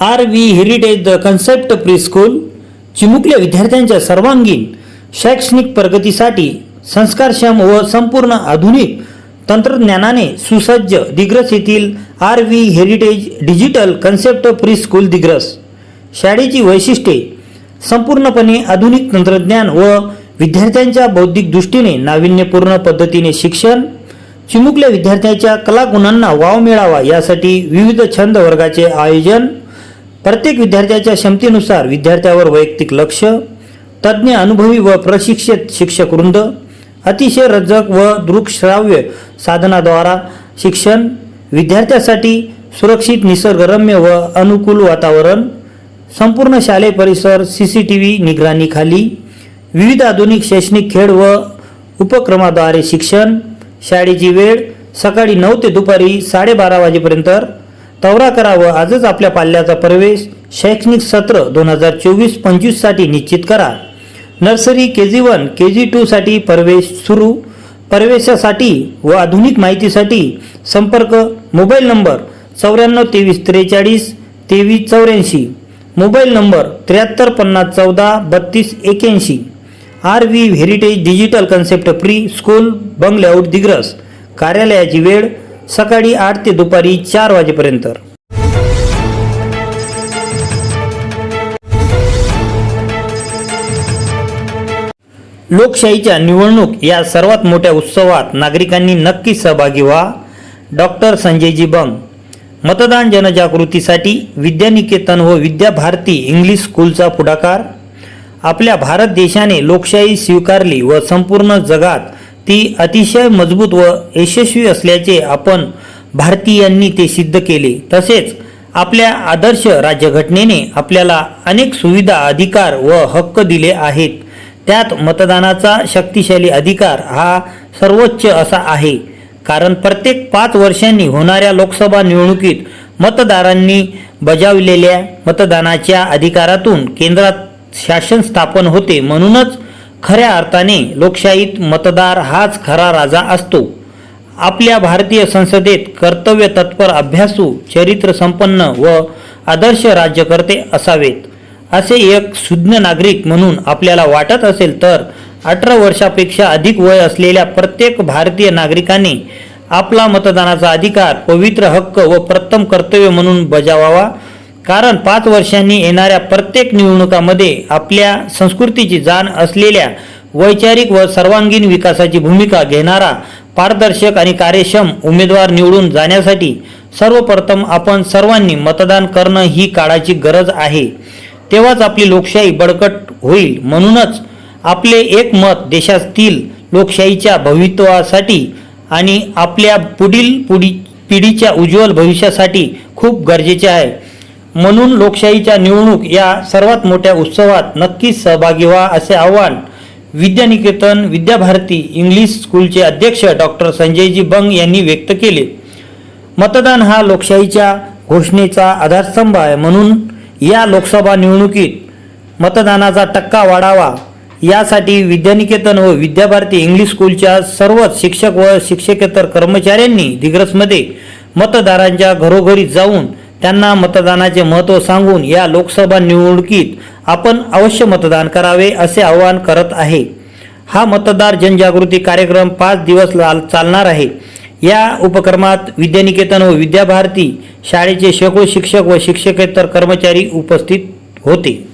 R V heritage the concept preschool चिमुकल्या विद्यार्थ्यांच्या सर्वांगीण शैक्षणिक प्रगतीसाठी संस्कारक्षम व संपूर्ण आधुनिक तंत्रज्ञानाने सुसज्ज दिग्रस येथील R V heritage digital concept preschool Digras. शाळेची वैशिष्ट्ये संपूर्णपणे आधुनिक तंत्रज्ञान व विद्यार्थ्यांच्या बौद्धिक दृष्टीने नाविन्यपूर्ण पद्धतीने शिक्षण चिमुकल्या विद्यार्थ्यांच्या कलागुणांना वाव मिळावा यासाठी विविध छंद वर्गाचे आयोजन प्रत्येक विद्यार्थ्याच्या क्षमतेनुसार विद्यार्थ्यावर वैयक्तिक लक्ष तज्ज्ञ अनुभवी व प्रशिक्षित शिक्षक वृंद अतिशय रजक व दृकश्राव्य साधनाद्वारा शिक्षण विद्यार्थ्यासाठी सुरक्षित निसर्गरम्य व अनुकूल वातावरण संपूर्ण शालेय परिसर सी सी टी व्ही निगराणीखाली विविध आधुनिक शैक्षणिक खेळ व उपक्रमाद्वारे शिक्षण शाळेची वेळ सकाळी नऊ ते दुपारी साडेबारा वाजेपर्यंत तवरा करा व आजच आपल्या पाल्याचा प्रवेश शैक्षणिक सत्र दोन हजार चोवीस पंचवीससाठी निश्चित करा. नर्सरी के जी वन के जी टूसाठी प्रवेश सुरू. प्रवेशासाठी व आधुनिक माहितीसाठी संपर्क मोबाईल नंबर चौऱ्याण्णव तेवीस त्रेचाळीस तेवीस चौऱ्याऐंशी. मोबाईल नंबर त्र्याहत्तर पन्नास चौदा बत्तीस एक्याऐंशी R V heritage digital concept preschool बंगलेआउट Digras. कार्यालयाची वेळ सकाळी आठ ते दुपारी चार वाजेपर्यंत. लोकशाहीच्या निवडणूक या सर्वात मोठ्या उत्सवात नागरिकांनी नक्की सहभागी व्हा. डॉक्टर संजयजी बंग मतदान जनजागृतीसाठी विद्यानिकेतन व विद्याभारती इंग्लिश स्कूलचा पुढाकार. आपल्या भारत देशाने लोकशाही स्वीकारली व संपूर्ण जगात ती अतिशय मजबूत व यशस्वी असल्याचे आपण भारतीयांनी ते सिद्ध केले. तसेच आपल्या आदर्श राज्यघटनेने आपल्याला अनेक सुविधा अधिकार व हक्क दिले आहेत. त्यात मतदानाचा शक्तिशाली अधिकार हा सर्वोच्च असा आहे. कारण प्रत्येक पाच वर्षांनी होणाऱ्या लोकसभा निवडणुकीत मतदारांनी बजावलेल्या मतदानाच्या अधिकारातून केंद्रात शासन स्थापन होते म्हणूनच खऱ्या अर्थाने लोकशाहीत मतदार हाच खरा राजा असतो. आपल्या भारतीय संसदेत कर्तव्य तत्पर अभ्यासू चरित्र संपन्न व आदर्श राज्यकर्ते असावेत. असे एक सुज्ञ नागरिक म्हणून आपल्याला वाटत असेल तर अठरा वर्षापेक्षा अधिक वय असलेल्या प्रत्येक भारतीय नागरिकाने आपला मतदानाचा अधिकार पवित्र हक्क व प्रथम कर्तव्य म्हणून बजावावा. कारण पाच वर्षांनी येणाऱ्या प्रत्येक निवडणुकामध्ये आपल्या संस्कृतीची जाण असलेल्या वैचारिक व सर्वांगीण विकासाची भूमिका घेणारा पारदर्शक आणि कार्यक्षम उमेदवार निवडून जाण्यासाठी सर्वप्रथम आपण सर्वांनी मतदान करणं ही काळाची गरज आहे. तेव्हाच आपली लोकशाही बळकट होईल. म्हणूनच आपले एक मत देशातील लोकशाहीच्या भवित्वासाठी आणि आपल्या पुढील पुढी पिढीच्या उज्ज्वल भविष्यासाठी खूप गरजेचे आहे. म्हणून लोकशाहीच्या निवडणूक या सर्वात मोठ्या उत्सवात नक्कीच सहभागी व्हा असे आव्हान विद्यानिकेतन विद्याभारती इंग्लिश स्कूलचे अध्यक्ष डॉक्टर संजयजी बंग यांनी व्यक्त केले. मतदान हा लोकशाहीच्या घोषणेचा आधारस्तंभ आहे म्हणून या लोकसभा निवडणुकीत मतदानाचा टक्का वाढावा. यासाठी विद्यानिकेतन व विद्याभारती इंग्लिश स्कूलच्या सर्वच शिक्षक व शिक्षकेतर कर्मचाऱ्यांनी दिग्रसमध्ये मतदारांच्या घरोघरी जाऊन त्यांना मतदानाचे महत्त्व सांगून या लोकसभा निवडणुकीत आपण अवश्य मतदान करावे असे आवाहन करत आहे. हा मतदार जनजागृती कार्यक्रम पाच दिवस लाल चालणार आहे. या उपक्रमात विद्यानिकेतन व विद्याभारती शाळेचे शेकडो शिक्षक व शिक्षकेतर कर्मचारी उपस्थित होते.